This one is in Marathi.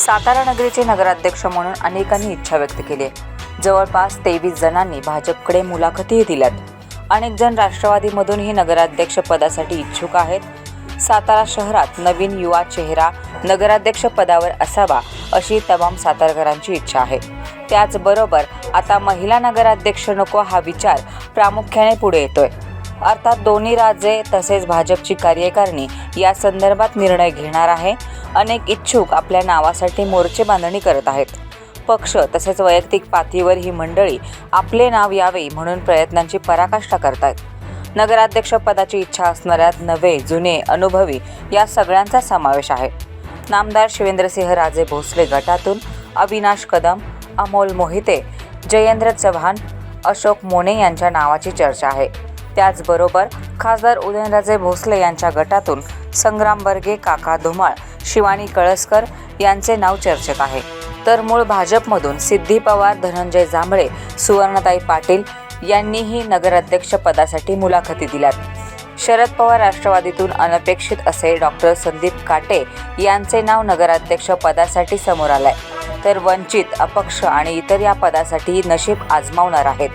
सातारा नगरीचे नगराध्यक्ष म्हणून अनेकांनी इच्छा व्यक्त केली आहे. जवळपास तेवीस जणांनी भाजपकडे मुलाखतीही दिल्यात. अनेक जण राष्ट्रवादीमधूनही नगराध्यक्ष पदासाठी इच्छुक आहेत. सातारा शहरात नवीन युवा चेहरा नगराध्यक्ष पदावर असावा अशी तमाम सातारकरांची इच्छा आहे. त्याचबरोबर आता महिला नगराध्यक्ष नको हा विचार प्रामुख्याने पुढे येतोय. अर्थात दोन्ही राज्ये तसेच भाजपची कार्यकारिणी या संदर्भात निर्णय घेणार आहे. अनेक इच्छुक आपल्या नावासाठी मोर्चे बांधणी करत आहेत. पक्ष तसेच वैयक्तिक पातळीवर ही मंडळी आपले नाव यावे म्हणून प्रयत्नांची पराकाष्ठा करतायत. नगराध्यक्ष पदाची इच्छा असणाऱ्यात नवे जुने अनुभवी या सगळ्यांचा समावेश आहे. नामदार शिवेंद्रसिंह राजे भोसले गटातून अविनाश कदम अमोल मोहिते जयेंद्र चव्हाण अशोक मोने यांच्या नावाची चर्चा आहे. त्याचबरोबर खासदार उदयनराजे भोसले यांच्या गटातून संग्राम बर्गे काका धुमाळ शिवानी कळसकर यांचे नाव चर्चेत आहे. तर मूळ भाजपमधून सिद्धी पवार धनंजय जांभळे सुवर्णताई पाटील यांनीही नगराध्यक्ष पदासाठी मुलाखती दिल्यात. शरद पवार राष्ट्रवादीतून अनपेक्षित असे डॉक्टर संदीप काटे यांचे नाव नगराध्यक्ष पदासाठी समोर आलंय. तर वंचित अपक्ष आणि इतर या पदासाठी नशीब आजमावणार आहेत.